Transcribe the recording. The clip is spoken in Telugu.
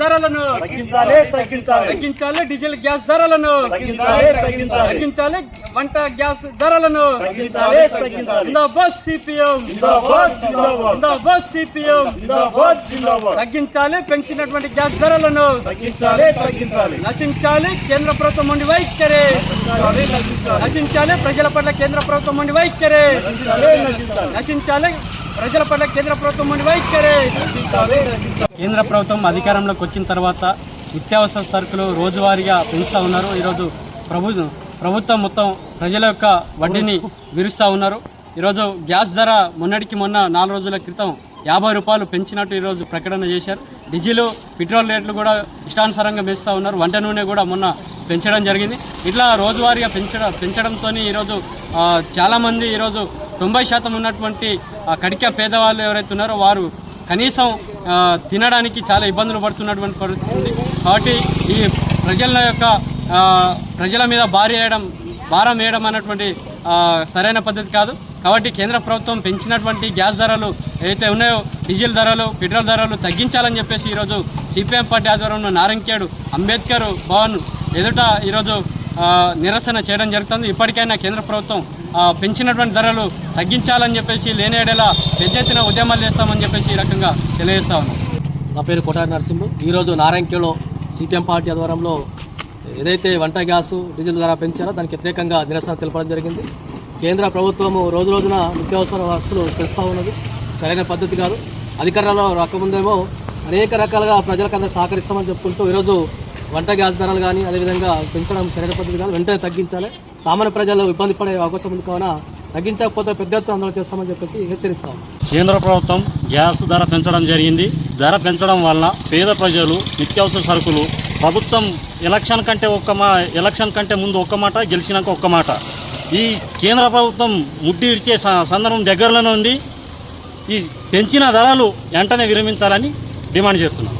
ధరలను తగ్గించాలి తగ్గించాలి. తగ్గించాలి డీజిల్ గ్యాస్ ధరలను తగ్గించాలి తగ్గించాలి. తగ్గించాలి వంట గ్యాస్ ధరలను తగ్గించాలి తగ్గించాలి. జిందాబాద్ సిపిఎం. జిందాబాద్ జిందాబాద్. జిందాబాద్ సిపిఎం. జిందాబాద్ జిందాబాద్. తగ్గించాలి పెంచినటువంటి గ్యాస్ ధరలను తగ్గించాలి తగ్గించాలి. నశించాలి కేంద్ర ప్రభుత్వం ఉండి వైఖరి. నశించాలి ప్రజల పట్ల కేంద్ర ప్రభుత్వం ఉండి వైఖరి. నశించాలి ప్రజల పట్ల కేంద్ర ప్రభుత్వం కేంద్ర ప్రభుత్వం అధికారంలోకి వచ్చిన తర్వాత నిత్యావసర సరుకులు రోజువారీగా పెంచుతా ఉన్నారు. ఈరోజు ప్రభు ప్రభుత్వం మొత్తం ప్రజల యొక్క వడ్డీని విరుస్తూ ఉన్నారు. ఈరోజు గ్యాస్ ధర మొన్నటికి మొన్న నాలుగు రోజుల క్రితం యాభై రూపాయలు పెంచినట్టు ఈరోజు ప్రకటన చేశారు. డీజిల్ పెట్రోల్ రేట్లు కూడా ఇష్టానుసారంగా పెంచుతూ ఉన్నారు. వంట నూనె కూడా మొన్న పెంచడం జరిగింది. ఇట్లా రోజువారీగా పెంచడం పెంచడంతో ఈరోజు చాలామంది ఈరోజు తొంభై శాతం ఉన్నటువంటి కడిక పేదవాళ్ళు ఎవరైతే ఉన్నారో వారు కనీసం తినడానికి చాలా ఇబ్బందులు పడుతున్నటువంటి పరిస్థితి. ఉంది కాబట్టి ఈ ప్రజల యొక్క ప్రజల మీద భారీ వేయడం భారం వేయడం అన్నటువంటి సరైన పద్ధతి కాదు. కాబట్టి కేంద్ర ప్రభుత్వం పెంచినటువంటి గ్యాస్ ధరలు ఏవైతే ఉన్నాయో డీజిల్ ధరలు పెట్రోల్ ధరలు తగ్గించాలని చెప్పేసి ఈరోజు సిపిఎం పార్టీ ఆధ్వర్యంలో నారంకేడు అంబేద్కర్ భవన్ ఎదుట ఈరోజు నిరసన చేయడం జరుగుతుంది. ఇప్పటికైనా కేంద్ర ప్రభుత్వం పెంచినటువంటి ధరలు తగ్గించాలని చెప్పేసి లేనేడేలా పెద్ద ఎత్తున ఉద్యమాలు చేస్తామని చెప్పేసి ఈ రకంగా తెలియజేస్తా ఉన్నాం. నా పేరు కొటారి నరసింహు. ఈరోజు నారాయణకేలో సిపిఎం పార్టీ ఆధ్వర్యంలో ఏదైతే వంట గ్యాసు డీజిల్ ధర పెంచారో దానికి వ్యతిరేకంగా నిరసన తెలపడం జరిగింది. కేంద్ర ప్రభుత్వము రోజు రోజున నిత్యావసర వస్తువులు పెంచుతూ ఉన్నది. సరైన పద్ధతి కాదు. అధికారంలో రాకముందేమో అనేక రకాలుగా ప్రజలకు అందరూ సహకరిస్తామని చెప్పుకుంటూ ఈరోజు వంట గ్యాస్ ధరలు కానీ అదేవిధంగా పెంచడం శరీర పద్ధతి కానీ వెంటనే తగ్గించాలి. సామాన్య ప్రజలు ఇబ్బంది పడే అవకాశం ఉంది కావున తగ్గించకపోతే పెద్ద ఎత్తున ఆందోళన చేస్తామని చెప్పేసి హెచ్చరిస్తాం. కేంద్ర ప్రభుత్వం గ్యాస్ ధర పెంచడం జరిగింది. ధర పెంచడం వల్ల పేద ప్రజలు నిత్యావసర సరుకులు ప్రభుత్వం ఎలక్షన్ కంటే ఒక్క మా ఎలక్షన్ కంటే ముందు ఒక్క మాట గెలిచినాక ఒక్క మాట. ఈ కేంద్ర ప్రభుత్వం ముడ్డి ఇచ్చే సందర్భం దగ్గరలోనే ఉంది. ఈ పెంచిన ధరలు వెంటనే విరమించాలని డిమాండ్ చేస్తున్నాం.